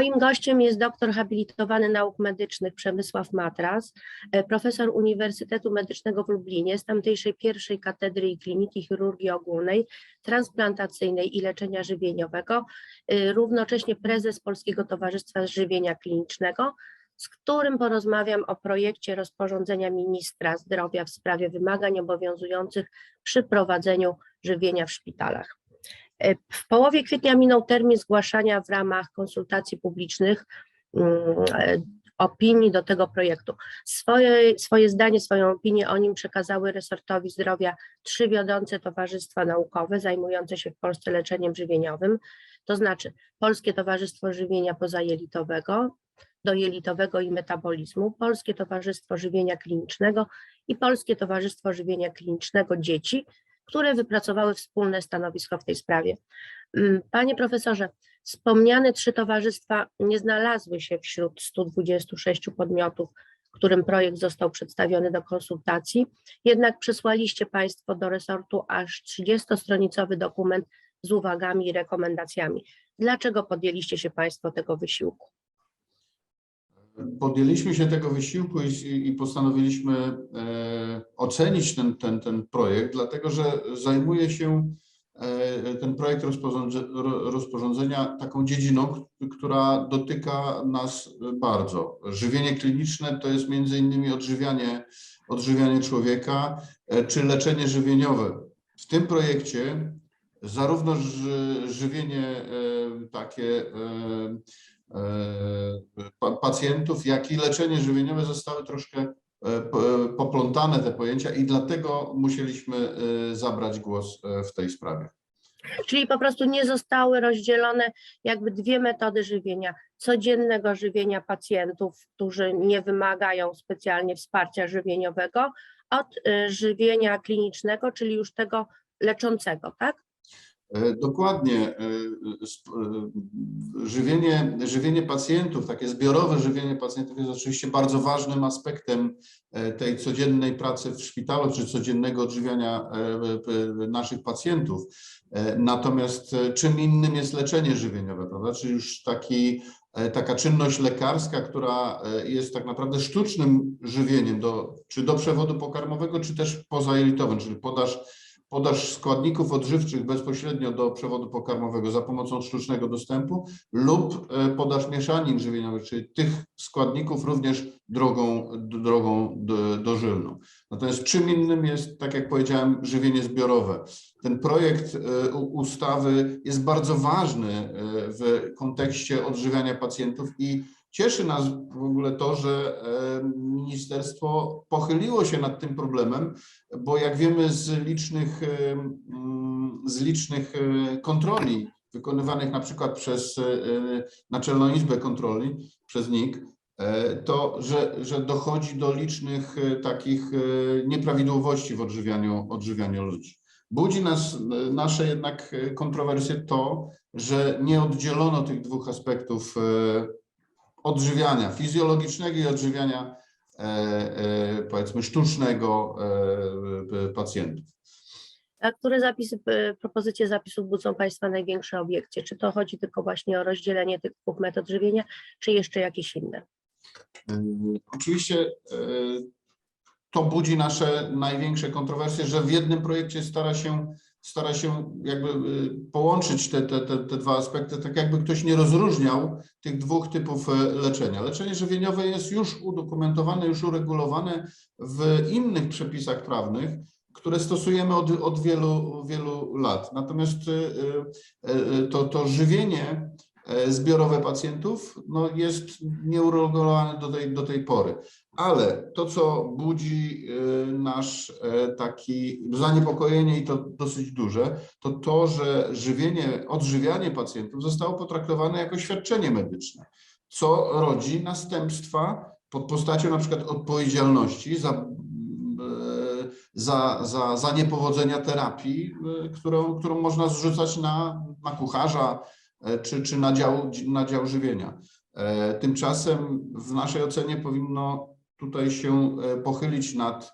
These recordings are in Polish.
Moim gościem jest doktor habilitowany nauk medycznych Przemysław Matras, e, profesor Uniwersytetu Medycznego w Lublinie z tamtejszej pierwszej katedry i kliniki chirurgii ogólnej, transplantacyjnej i leczenia żywieniowego, e, równocześnie prezes Polskiego Towarzystwa Żywienia Klinicznego, z którym porozmawiam o projekcie rozporządzenia ministra zdrowia w sprawie wymagań obowiązujących przy prowadzeniu żywienia w szpitalach. E, W połowie kwietnia minął termin zgłaszania w ramach konsultacji publicznych mm, e, opinii do tego projektu. Swoje, swoje zdanie, swoją opinię o nim przekazały resortowi zdrowia trzy wiodące towarzystwa naukowe zajmujące się w Polsce leczeniem żywieniowym, to znaczy Polskie Towarzystwo Żywienia Pozajelitowego, dojelitowego i metabolizmu, Polskie Towarzystwo Żywienia Klinicznego i Polskie Towarzystwo Żywienia Klinicznego Dzieci, które wypracowały wspólne stanowisko w tej sprawie. Mm, Panie profesorze, wspomniane trzy towarzystwa nie znalazły się wśród 126 podmiotów, którym projekt został przedstawiony do konsultacji, jednak przesłaliście Państwo do resortu aż 30-stronicowy dokument z uwagami i rekomendacjami. Dlaczego podjęliście się Państwo tego wysiłku? Podjęliśmy się tego wysiłku i, i postanowiliśmy e, ocenić ten, ten, ten projekt, dlatego że zajmuje się e, ten projekt rozporządze, ro- rozporządzenia taką dziedziną, która dotyka nas bardzo. Żywienie kliniczne to jest między innymi odżywianie, odżywianie człowieka e, czy leczenie żywieniowe. W tym projekcie zarówno ży, żywienie e, takie e, pacjentów, jak i leczenie żywieniowe zostały troszkę e, po- poplątane te pojęcia i dlatego musieliśmy e, zabrać głos e, w tej sprawie. Czyli po prostu nie zostały rozdzielone jakby dwie metody żywienia. Codziennego żywienia pacjentów, którzy nie wymagają specjalnie wsparcia żywieniowego, od żywienia klinicznego, czyli już tego leczącego, tak? E, Dokładnie. e, e, Żywienie, żywienie pacjentów, takie zbiorowe żywienie pacjentów jest oczywiście bardzo ważnym aspektem tej codziennej pracy w szpitalu, czy codziennego odżywiania naszych pacjentów. Natomiast czym innym jest leczenie żywieniowe, prawda? Czyli już taki, taka czynność lekarska, która jest tak naprawdę sztucznym żywieniem do, czy do przewodu pokarmowego, czy też pozajelitowym, czyli podaż podaż składników odżywczych bezpośrednio do przewodu pokarmowego za pomocą sztucznego dostępu lub e, podaż mieszanin żywieniowych, czyli tych składników również drogą, drogą dożylną. Natomiast czym innym jest, tak jak powiedziałem, żywienie zbiorowe. Ten projekt e, ustawy jest bardzo ważny e, w kontekście odżywiania pacjentów i cieszy nas w ogóle to, że e, ministerstwo pochyliło się nad tym problemem, bo jak wiemy z licznych, e, z licznych e, kontroli wykonywanych na przykład przez Naczelną Izbę Kontroli, przez NIK, to, że, że dochodzi do licznych takich nieprawidłowości w odżywianiu, odżywianiu ludzi. Budzi nas, nasze jednak kontrowersje to, że nie oddzielono tych dwóch aspektów odżywiania fizjologicznego i odżywiania e, e, powiedzmy sztucznego e, pacjentów. A które zapisy, propozycje zapisów budzą Państwa największe obiekcje? Czy to chodzi tylko właśnie o rozdzielenie tych dwóch metod żywienia, czy jeszcze jakieś inne? Oczywiście to budzi nasze największe kontrowersje, że w jednym projekcie stara się, stara się jakby e, połączyć te, te, te, te dwa aspekty, tak jakby ktoś nie rozróżniał tych dwóch typów e, leczenia. Leczenie żywieniowe jest już udokumentowane, już uregulowane w innych przepisach prawnych, które stosujemy od, od wielu, wielu lat. Natomiast e, e, to, to żywienie zbiorowe pacjentów no, jest nieuregulowane do tej, do tej pory. Ale to, co budzi e, nasz e, taki zaniepokojenie i to dosyć duże, to to, że żywienie, odżywianie pacjentów zostało potraktowane jako świadczenie medyczne, co rodzi następstwa pod postacią na przykład odpowiedzialności za, e, za, za, za niepowodzenia terapii, e, którą, którą można zrzucać na, na kucharza, e, czy, czy na, dział, na dział żywienia. E, Tymczasem w naszej ocenie powinno tutaj się e, pochylić nad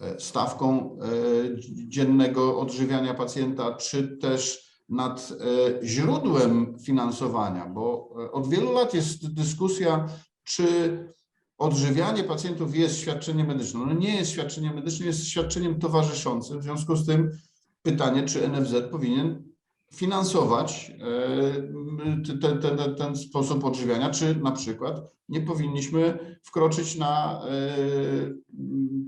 e, stawką e, dziennego odżywiania pacjenta, czy też nad e, źródłem finansowania, bo e, od wielu lat jest dyskusja, czy odżywianie pacjentów jest świadczeniem medycznym. No nie jest świadczeniem medycznym, jest świadczeniem towarzyszącym. W związku z tym pytanie, czy NFZ powinien finansować ten, ten, ten sposób odżywiania, czy na przykład nie powinniśmy wkroczyć na e,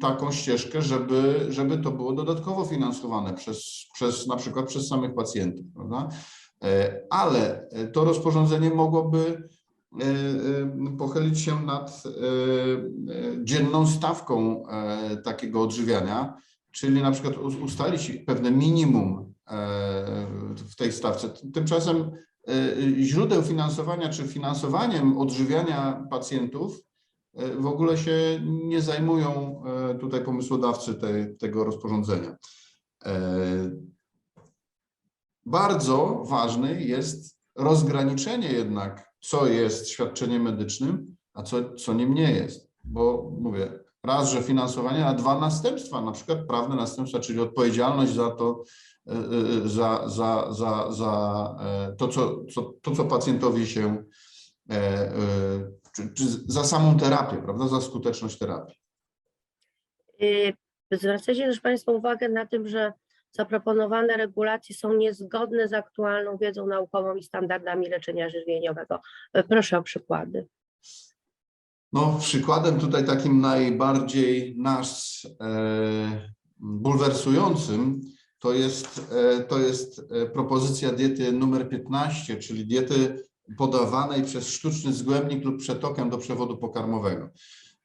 taką ścieżkę, żeby, żeby to było dodatkowo finansowane przez, przez na przykład przez samych pacjentów, prawda? E, Ale to rozporządzenie mogłoby e, pochylić się nad dzienną stawką takiego odżywiania, czyli na przykład us- ustalić pewne minimum w tej stawce. Tymczasem e, źródeł finansowania czy finansowaniem odżywiania pacjentów e, w ogóle się nie zajmują e, tutaj pomysłodawcy tej, tego rozporządzenia. Bardzo ważne jest rozgraniczenie jednak, co jest świadczeniem medycznym, a co, co nim nie jest. Bo mówię, raz, że finansowanie, a dwa następstwa, na przykład prawne następstwa, czyli odpowiedzialność za to, e, e, za, za, za, za e, to, co, co, to, co pacjentowi się, e, e, czy, czy za samą terapię, prawda, za skuteczność terapii. Y, Zwracacie też Państwo uwagę na tym, że zaproponowane regulacje są niezgodne z aktualną wiedzą naukową i standardami leczenia żywieniowego. E, Proszę o przykłady. No, przykładem tutaj takim najbardziej nas e, bulwersującym to jest, e, to jest e, propozycja diety numer 15, czyli diety podawanej przez sztuczny zgłębnik lub przetokiem do przewodu pokarmowego.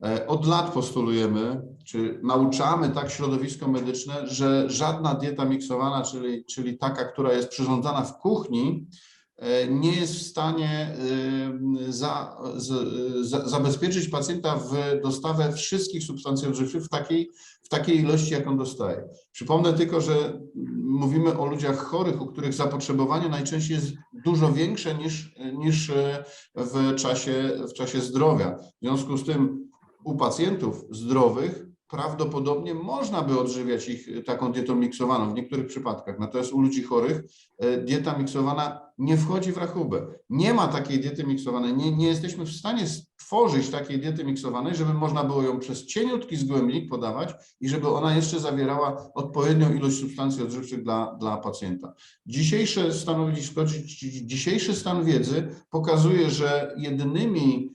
E, Od lat postulujemy, czy nauczamy tak środowisko medyczne, że żadna dieta miksowana, czyli, czyli taka, która jest przyrządzana w kuchni, nie jest w stanie y, za, zabezpieczyć pacjenta w dostawę wszystkich substancji odżywczych w takiej, w takiej ilości, jak on dostaje. Przypomnę tylko, że mówimy o ludziach chorych, u których zapotrzebowanie najczęściej jest dużo większe niż, niż e, w czasie, w czasie zdrowia. W związku z tym u pacjentów zdrowych prawdopodobnie można by odżywiać ich taką dietą miksowaną w niektórych przypadkach. Natomiast u ludzi chorych e, dieta miksowana nie wchodzi w rachubę. Nie ma takiej diety miksowanej. Nie, nie jesteśmy w stanie stworzyć takiej diety miksowanej, żeby można było ją przez cieniutki zgłębnik podawać i żeby ona jeszcze zawierała odpowiednią ilość substancji odżywczych dla, dla pacjenta. Dzisiejsze stanowisko, dzi- dzi- dzisiejszy stan wiedzy pokazuje, że jedynymi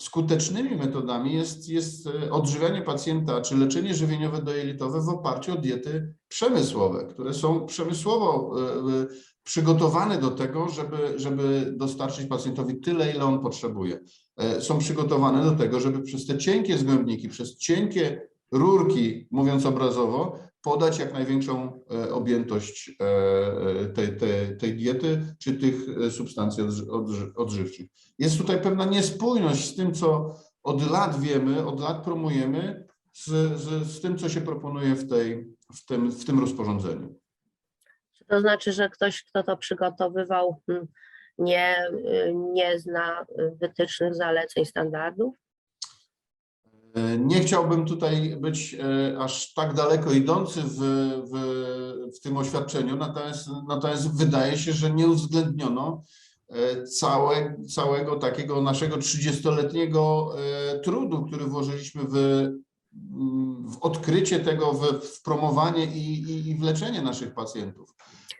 skutecznymi metodami jest, jest e, odżywianie pacjenta czy leczenie żywieniowe dojelitowe w oparciu o diety przemysłowe, które są przemysłowo e, e, przygotowane do tego, żeby, żeby dostarczyć pacjentowi tyle, ile on potrzebuje. Są przygotowane do tego, żeby przez te cienkie zgłębniki, przez cienkie rurki, mówiąc obrazowo, podać jak największą e, objętość e, e, tej, tej, tej diety czy tych substancji odży- odży- odżywczych. Jest tutaj pewna niespójność z tym, co od lat wiemy, od lat promujemy, z, z, z tym, co się proponuje w, tej, w, tym, w tym rozporządzeniu. Czy to znaczy, że ktoś, kto to przygotowywał, hmm, nie, y, nie zna wytycznych, zaleceń, standardów? Nie chciałbym tutaj być e, aż tak daleko idący w, w, w tym oświadczeniu, natomiast, natomiast wydaje się, że nie uwzględniono e, całe, całego takiego naszego 30-letniego e, trudu, który włożyliśmy w, w odkrycie tego, w, w promowanie i, i, i w leczenie naszych pacjentów.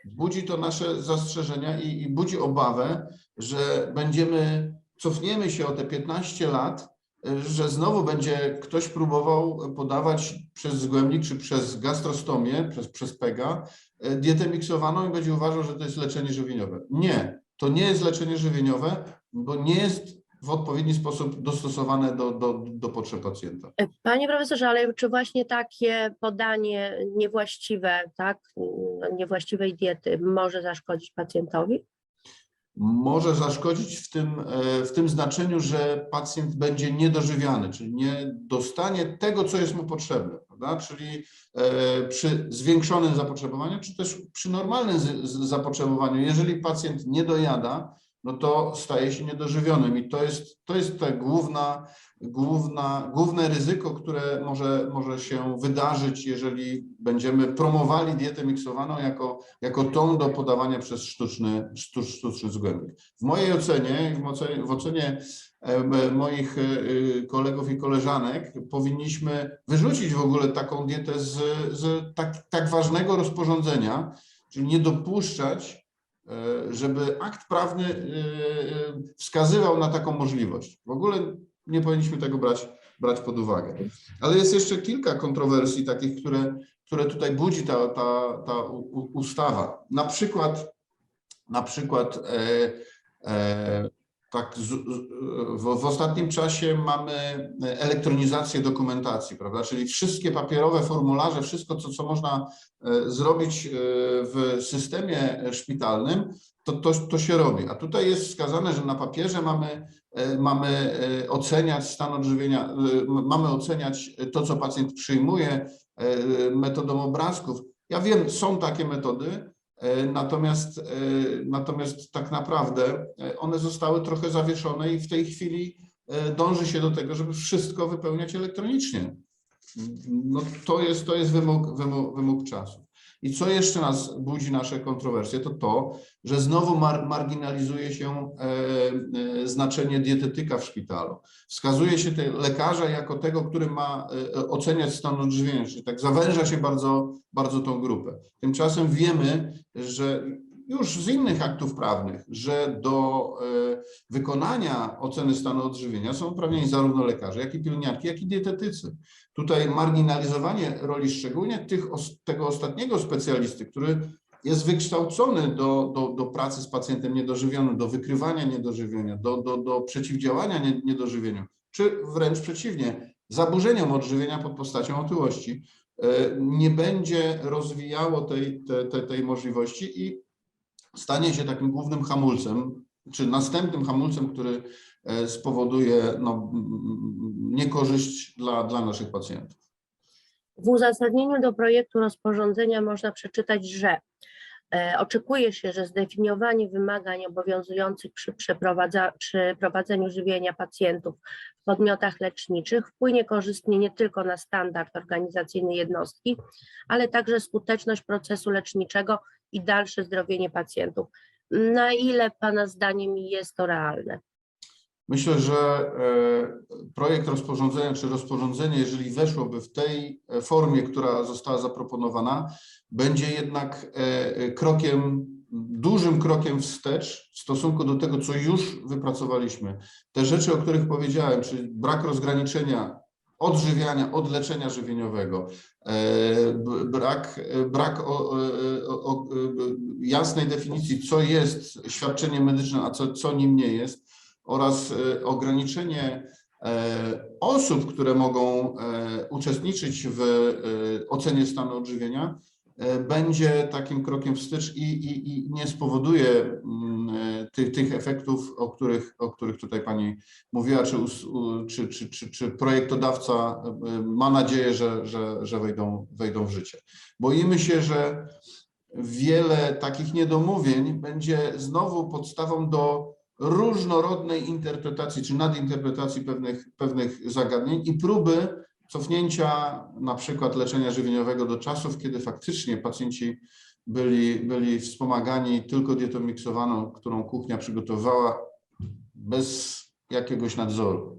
Budzi to nasze zastrzeżenia i, i budzi obawę, że będziemy, cofniemy się o te 15 lat że znowu będzie ktoś próbował podawać przez zgłębnik czy przez gastrostomię, przez, przez PEGA e, dietę miksowaną i będzie uważał, że to jest leczenie żywieniowe. Nie, to nie jest leczenie żywieniowe, bo nie jest w odpowiedni sposób dostosowane do, do, do potrzeb pacjenta. E, Panie profesorze, ale czy właśnie takie podanie niewłaściwe, tak, niewłaściwej diety może zaszkodzić pacjentowi? Może zaszkodzić w tym, e, w tym znaczeniu, że pacjent będzie niedożywiany, czyli nie dostanie tego, co jest mu potrzebne, prawda? Czyli e, przy zwiększonym zapotrzebowaniu, czy też przy normalnym zapotrzebowaniu, jeżeli pacjent nie dojada, no to staje się niedożywionym i to jest, to jest ta główna, główna, główne ryzyko, które może, może się wydarzyć, jeżeli będziemy promowali dietę miksowaną jako, jako tą do podawania przez sztuczny, sztucz, sztuczny zgłębnik. W mojej ocenie, w ocenie, w ocenie moich e, kolegów i koleżanek powinniśmy wyrzucić w ogóle taką dietę z, z tak, tak ważnego rozporządzenia, czyli nie dopuszczać, żeby akt prawny e, e, wskazywał na taką możliwość. W ogóle nie powinniśmy tego brać, brać pod uwagę. Ale jest jeszcze kilka kontrowersji takich, które, które tutaj budzi ta, ta, ta ustawa. Na przykład, na przykład e, e, tak z, w, w ostatnim czasie mamy elektronizację dokumentacji, prawda? Czyli wszystkie papierowe formularze, wszystko, co, co można e, zrobić e, w systemie szpitalnym, to, to, to się robi. A tutaj jest wskazane, że na papierze mamy, e, mamy oceniać stan odżywienia, mamy oceniać to, co pacjent przyjmuje metodą obrazków. Ja wiem, są takie metody, natomiast, e, natomiast tak naprawdę e, one zostały trochę zawieszone i w tej chwili e, dąży się do tego, żeby wszystko wypełniać elektronicznie. No, to jest, to jest wymóg, wymóg, wymóg czasu. I co jeszcze nas budzi nasze kontrowersje, to to, że znowu mar, marginalizuje się e, e, znaczenie dietetyka w szpitalu. Wskazuje się te lekarza jako tego, który ma e, oceniać stan odżywienia, czyli tak zawęża się bardzo, bardzo tą grupę. Tymczasem wiemy, że już z innych aktów prawnych, że do e, wykonania oceny stanu odżywienia są uprawnieni zarówno lekarze, jak i pielęgniarki, jak i dietetycy. Tutaj marginalizowanie roli szczególnie tych, tego ostatniego specjalisty, który jest wykształcony do, do, do pracy z pacjentem niedożywionym, do wykrywania niedożywienia, do, do, do przeciwdziałania nie- niedożywieniu, czy wręcz przeciwnie, zaburzeniom odżywienia pod postacią otyłości, e, nie będzie rozwijało tej, te, te, tej możliwości i stanie się takim głównym hamulcem, czy następnym hamulcem, który e, spowoduje no, niekorzyść dla, dla naszych pacjentów. W uzasadnieniu do projektu rozporządzenia można przeczytać, że e, oczekuje się, że zdefiniowanie wymagań obowiązujących przy, przy prowadzeniu żywienia pacjentów w podmiotach leczniczych wpłynie korzystnie nie tylko na standard organizacyjny jednostki, ale także skuteczność procesu leczniczego i dalsze zdrowienie pacjentów. Na ile Pana zdaniem jest to realne? Myślę, że e, projekt rozporządzenia, czy rozporządzenie, jeżeli weszłoby w tej e, formie, która została zaproponowana, będzie jednak e, krokiem, dużym krokiem wstecz w stosunku do tego, co już wypracowaliśmy. Te rzeczy, o których powiedziałem, czyli brak rozgraniczenia odżywiania, od leczenia żywieniowego, e, brak, brak o, o, o, jasnej definicji, co jest świadczeniem medycznym, a co, co nim nie jest, oraz e, ograniczenie e, osób, które mogą e, uczestniczyć w e, ocenie stanu odżywienia, e, będzie takim krokiem wstecz i, i, i nie spowoduje mm, e, tych, tych efektów, o których, o których tutaj Pani mówiła, czy, czy, czy, czy, czy projektodawca e, ma nadzieję, że, że, że wejdą, wejdą w życie. Boimy się, że wiele takich niedomówień będzie znowu podstawą do różnorodnej interpretacji czy nadinterpretacji pewnych, pewnych zagadnień i próby cofnięcia na przykład leczenia żywieniowego do czasów, kiedy faktycznie pacjenci byli, byli wspomagani tylko dietą miksowaną, którą kuchnia przygotowała bez jakiegoś nadzoru.